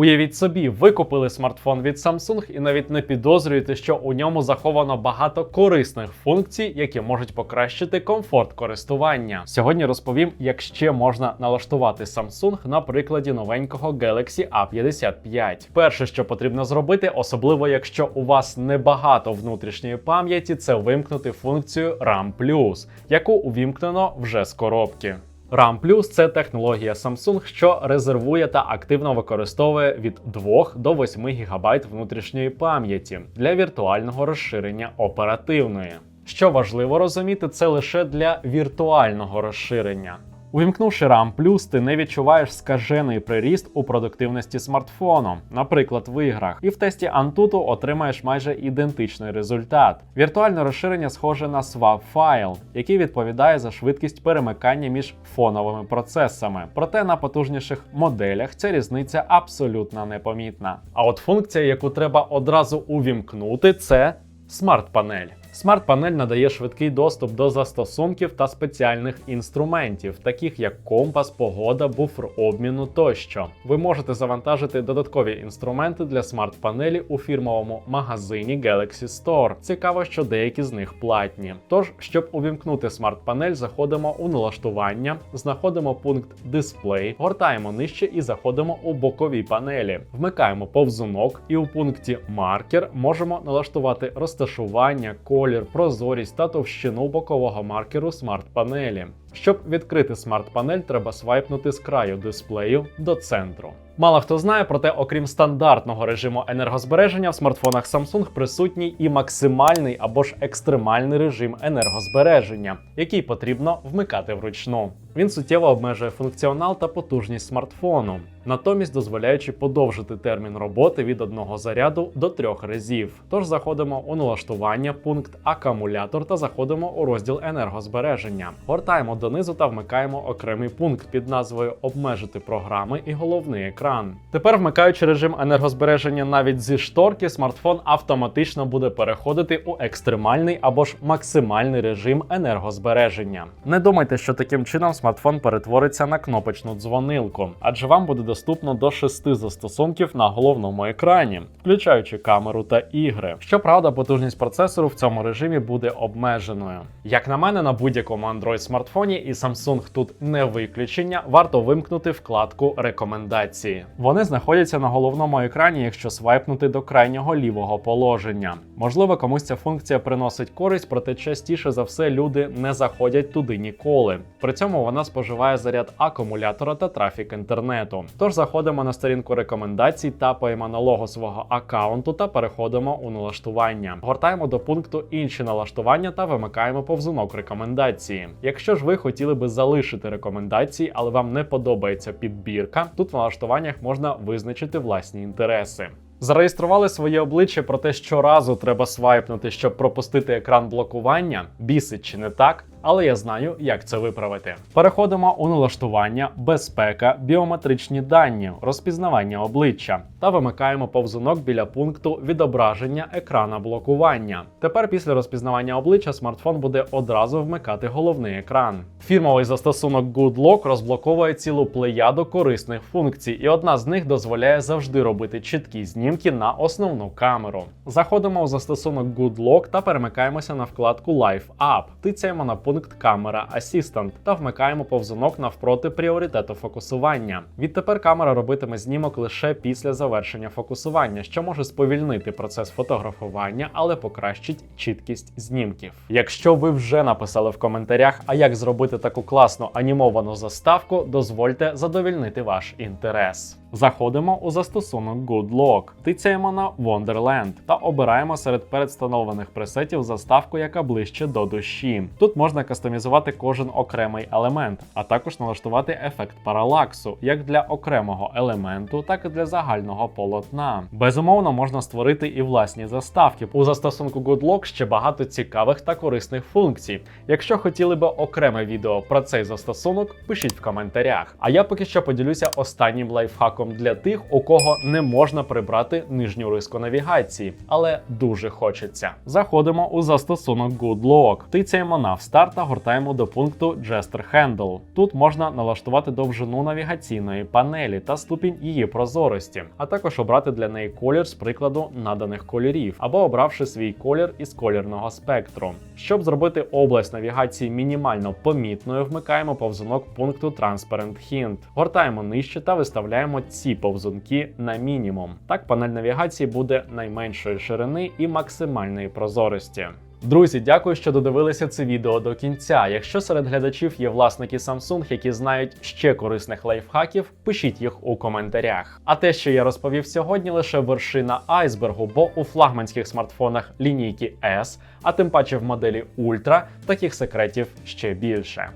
Уявіть собі, ви купили смартфон від Samsung і навіть не підозрюєте, що у ньому заховано багато корисних функцій, які можуть покращити комфорт користування. Сьогодні розповім, як ще можна налаштувати Samsung на прикладі новенького Galaxy A55. Перше, що потрібно зробити, особливо якщо у вас небагато внутрішньої пам'яті, це вимкнути функцію RAM+, яку увімкнено вже з коробки. RAM Plus – це технологія Samsung, що резервує та активно використовує від 2 до 8 ГБ внутрішньої пам'яті для віртуального розширення оперативної. Що важливо розуміти, це лише для віртуального розширення. Увімкнувши RAM+, ти не відчуваєш скажений приріст у продуктивності смартфону, наприклад, в іграх, і в тесті Antutu отримаєш майже ідентичний результат. Віртуальне розширення схоже на swap файл, який відповідає за швидкість перемикання між фоновими процесами. Проте на потужніших моделях ця різниця абсолютно непомітна. А от функція, яку треба одразу увімкнути, це смарт-панель. Смарт-панель надає швидкий доступ до застосунків та спеціальних інструментів, таких як компас, погода, буфер обміну тощо. Ви можете завантажити додаткові інструменти для смарт-панелі у фірмовому магазині Galaxy Store. Цікаво, що деякі з них платні. Тож, щоб увімкнути смарт-панель, заходимо у налаштування, знаходимо пункт Дисплей, гортаємо нижче і заходимо у бокові панелі. Вмикаємо повзунок, і у пункті Маркер можемо налаштувати розташування, колір, прозорість та товщину бокового маркеру смарт-панелі. Щоб відкрити смарт-панель, треба свайпнути з краю дисплею до центру. Мало хто знає, проте, окрім стандартного режиму енергозбереження, в смартфонах Samsung присутній і максимальний або ж екстремальний режим енергозбереження, який потрібно вмикати вручну. Він суттєво обмежує функціонал та потужність смартфону, натомість дозволяючи подовжити термін роботи від одного заряду до трьох разів. Тож заходимо у налаштування, пункт акумулятор та заходимо у розділ енергозбереження. Гортаємо донизу та вмикаємо окремий пункт під назвою Обмежити програми і головний екран. Тепер, вмикаючи режим енергозбереження навіть зі шторки, смартфон автоматично буде переходити у екстремальний або ж максимальний режим енергозбереження. Не думайте, що таким чином смартфон перетвориться на кнопочну дзвонилку, адже вам буде доступно до шести застосунків на головному екрані, включаючи камеру та ігри. Щоправда, потужність процесору в цьому режимі буде обмеженою. Як на мене, на будь-якому Android смартфоні і Samsung тут не виключення, варто вимкнути вкладку рекомендації. Вони знаходяться на головному екрані, якщо свайпнути до крайнього лівого положення. Можливо, комусь ця функція приносить користь, проте частіше за все люди не заходять туди ніколи. При цьому вона споживає заряд акумулятора та трафік інтернету. Тож заходимо на сторінку рекомендацій, тапаємо на лого свого аккаунту та переходимо у налаштування. Гортаємо до пункту інші налаштування та вимикаємо повзунок рекомендації. Якщо ж ви хотіли би залишити рекомендації, але вам не подобається підбірка, тут в налаштуваннях можна визначити власні інтереси. Зареєстрували своє обличчя, про те, що разу треба свайпнути, щоб пропустити екран блокування. Бісить чи не так? Але я знаю, як це виправити. Переходимо у налаштування, безпека, біометричні дані, розпізнавання обличчя та вимикаємо повзунок біля пункту відображення екрана блокування. Тепер після розпізнавання обличчя смартфон буде одразу вмикати головний екран. Фірмовий застосунок GoodLock розблоковує цілу плеяду корисних функцій, і одна з них дозволяє завжди робити чіткі знімки на основну камеру. Заходимо у застосунок GoodLock та перемикаємося на вкладку Live App. Тицяємо на пункт Камера Assistant та вмикаємо повзунок навпроти пріоритету фокусування. Відтепер камера робитиме знімок лише після завершення фокусування, що може сповільнити процес фотографування, але покращить чіткість знімків. Якщо ви вже написали в коментарях, а як зробити таку класну анімовану заставку, дозвольте задовільнити ваш інтерес. Заходимо у застосунок GoodLock, тицяємо на Wonderland та обираємо серед передстановлених пресетів заставку, яка ближче до душі. Тут можна кастомізувати кожен окремий елемент, а також налаштувати ефект паралаксу як для окремого елементу, так і для загального полотна. Безумовно, можна створити і власні заставки. У застосунку GoodLock ще багато цікавих та корисних функцій. Якщо хотіли би окреме відео про цей застосунок, пишіть в коментарях. А я поки що поділюся останнім лайфхаком додатком для тих, у кого не можна прибрати нижню риску навігації, але дуже хочеться. Заходимо у застосунок Good Lock, тицяємо на Start та гортаємо до пункту Gesture Handle. Тут можна налаштувати довжину навігаційної панелі та ступінь її прозорості, а також обрати для неї колір з прикладу наданих кольорів, або обравши свій колір із колірного спектру. Щоб зробити область навігації мінімально помітною, вмикаємо повзунок пункту Transparent Hint, гортаємо нижче та виставляємо ці повзунки на мінімум. Так панель навігації буде найменшої ширини і максимальної прозорості. Друзі, дякую, що додивилися це відео до кінця. Якщо серед глядачів є власники Samsung, які знають ще корисних лайфхаків, пишіть їх у коментарях. А те, що я розповів сьогодні, лише вершина айсбергу, бо у флагманських смартфонах лінійки S, а тим паче в моделі Ultra, таких секретів ще більше.